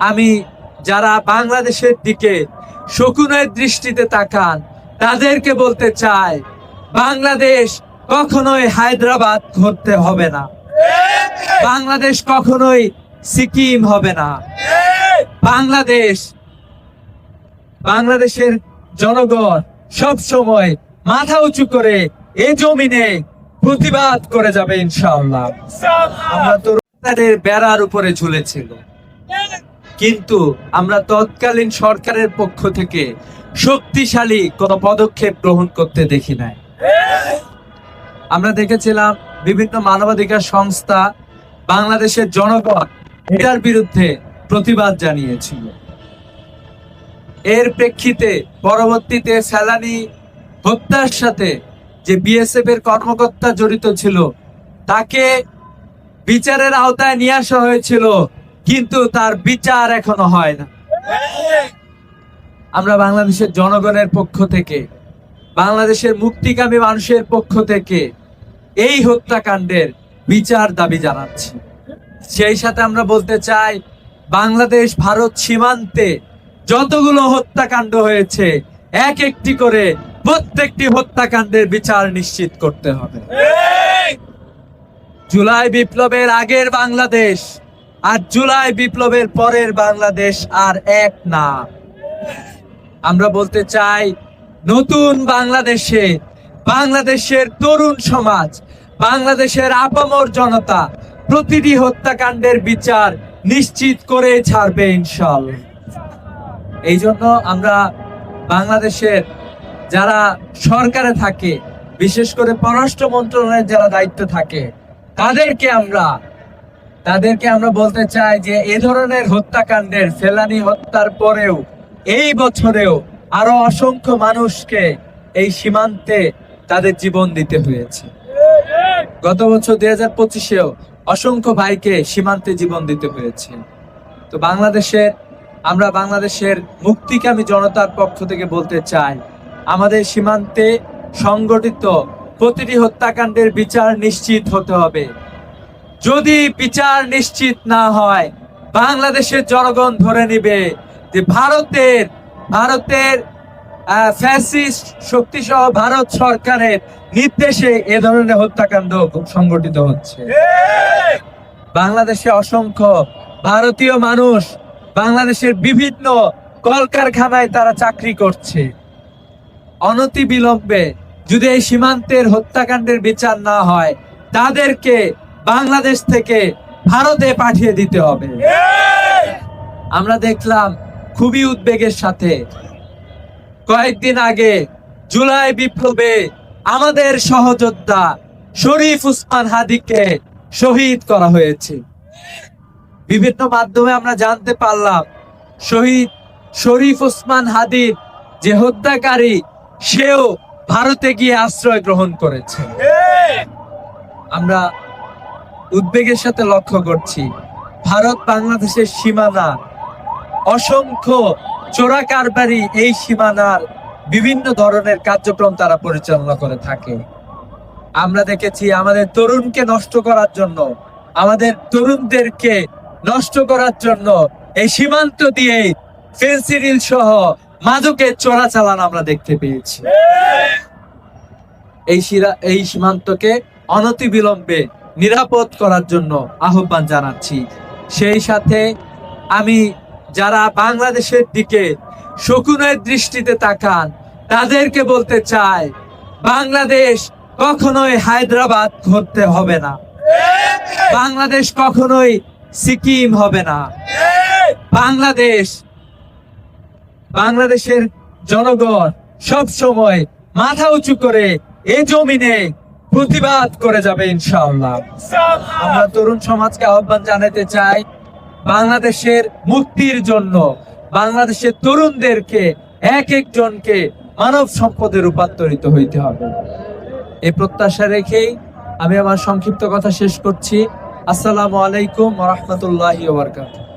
আমি যারা বাংলাদেশের দিকে শকুনের দৃষ্টিতে তাকান তাদেরকে বলতে চাই বাংলাদেশ কখনোই হায়দ্রাবাদ করতে হবে না। বাংলাদেশ কখনোই সিকিম হবে না। বাংলাদেশ বাংলাদেশের জনগণ সব সময় মাথা উঁচু করে এ জমিনে প্রতিবাদ করে যাবে ইনশাআল্লাহ। আমরা তো তাদের বেড়ার উপরে ঝুলেছিল কিন্তু আমরা তৎকালীন সরকারের পক্ষ থেকে শক্তিশালী কোনো পদক্ষেপ গ্রহণ করতে দেখি নাই। আমরা দেখেছিলাম বিভিন্ন মানবাধিকার সংস্থা বাংলাদেশের জনগণ এটার বিরুদ্ধে প্রতিবাদ জানিয়েছিল। এর প্রেক্ষিতে পরবর্তীতে ফেলানি হত্যার সাথে যে বিএসএফ এর কর্মকর্তা জড়িত ছিল, তাকে বিচারের আওতায় নিয়ে আসা হয়েছিল কিন্তু তার বিচার এখনও হয় না। আমরা বাংলাদেশের জনগণের পক্ষ থেকে বাংলাদেশের মুক্তিকামী মানুষের পক্ষ থেকে এই হত্যাকাণ্ডের বিচার দাবি জানাচ্ছি। সেই সাথে আমরা বলতে চাই বাংলাদেশ ভারত সীমান্তে যতগুলো হত্যাকাণ্ড হয়েছে এক একটি করে প্রত্যেকটি হত্যাকাণ্ডের বিচার নিশ্চিত করতে হবে। জুলাই বিপ্লবের আগের বাংলাদেশ আর জুলাই বিপ্লবের পরের বাংলাদেশ আর এক না। আমরা বলতে চাই, নতুন বাংলাদেশে, বাংলাদেশের তরুণ সমাজ, বাংলাদেশের আপামর জনতা, প্রতিটি হত্যাকাণ্ডের বিচার নিশ্চিত করে ছাড়বে ইনশাল্লাহ এই জন্য আমরা বাংলাদেশের যারা সরকারে থাকে, বিশেষ করে পররাষ্ট্র মন্ত্রণালয়ের যারা দায়িত্ব থাকে, তাদেরকে আমরা তাদেরকে আমরা বলতে চাই যে এ ধরনের হত্যাকাণ্ডের ফেলানি হত্যার পরেও, এই বছরেও আরও অসংখ্য মানুষকে এই সীমান্তে তাদের জীবন দিতে হয়েছে। গত বছর দুই হাজার পঁচিশেও অসংখ্য ভাইকে সীমান্তে জীবন দিতে হয়েছে। তো বাংলাদেশের, আমরা বাংলাদেশের মুক্তিকামী জনতার পক্ষ থেকে বলতে চাই, আমাদের সীমান্তে সংগঠিত প্রতিটি হত্যাকাণ্ডের বিচার নিশ্চিত হতে হবে। যদি বিচার নিশ্চিত না হয়, বাংলাদেশের জনগণ ধরে নিবে যে ভারতের ভারতের ফ্যাসিস্ট শক্তিসহ ভারত সরকারের নির্দেশে এ ধরনের হত্যাকাণ্ড সংগঠিত হচ্ছে। বাংলাদেশে অসংখ্য ভারতীয় মানুষ বাংলাদেশের বিভিন্ন কলকারখানায় তারা চাকরি করছে। অনতি বিলম্বে যদি এই সীমান্তের হত্যাকাণ্ডের বিচার না হয়, তাদেরকে বাংলাদেশ থেকে ভারতে পাঠিয়ে দিতে হবে। আমরা দেখলাম খুবই উদ্বেগের সাথে কয়েকদিন আগে জুলাই বিপ্লবে আমাদের সহযোদ্ধা শরীফ উসমান হাদিকে শহীদ করা হয়েছে। বিভিন্ন মাধ্যমে আমরা জানতে পারলাম শহীদ শরীফ ওসমান হাদির যে হত্যাকারী সেও ভারতে গিয়ে আশ্রয় গ্রহণ করেছে। আমরা উদ্বেগের সাথে লক্ষ্য করছি। ভারত বাংলাদেশের সীমানা। অসংখ্য চোরা কারবারি এই সীমানার বিভিন্ন ধরনের কার্যক্রম তারা পরিচালনা করে থাকে। আমরা দেখেছি আমাদের তরুণকে নষ্ট করার জন্য, আমাদের তরুণদেরকে নষ্ট করার জন্য এই সীমান্ত দিয়ে ফেন্সিডিল সহ মাদকের চোরাচালান আমরা দেখতে পেয়েছি। এই এই সীমান্তকে অনতি বিলম্বে নিরাপদ করার জন্য আহ্বান জানাচ্ছি। সেই সাথে আমি যারা বাংলাদেশের দিকে শকুনের দৃষ্টিতে তাকান, তাদেরকে বলতে চাই, বাংলাদেশ কখনোই হায়দ্রাবাদ করতে হবে না। বাংলাদেশ কখনোই সিকিম হবে না। বাংলাদেশ, বাংলাদেশের জনগণ সব সময় মাথা উঁচু করে এ জমিনে প্রতিবাদ করে যাবে ইনশাআল্লাহ। আমরা তরুণ সমাজকে আহ্বান জানাতে চাই বাংলাদেশের মুক্তির জন্য বাংলাদেশের তরুণদেরকে এক একজনকে মানব সম্পদে রূপান্তরিত হইতে হবে। এই প্রত্যাশা রেখেই আমি আমার সংক্ষিপ্ত কথা শেষ করছি। আসসালামু আলাইকুম রহমতুল্লাহ বারকাতুহ।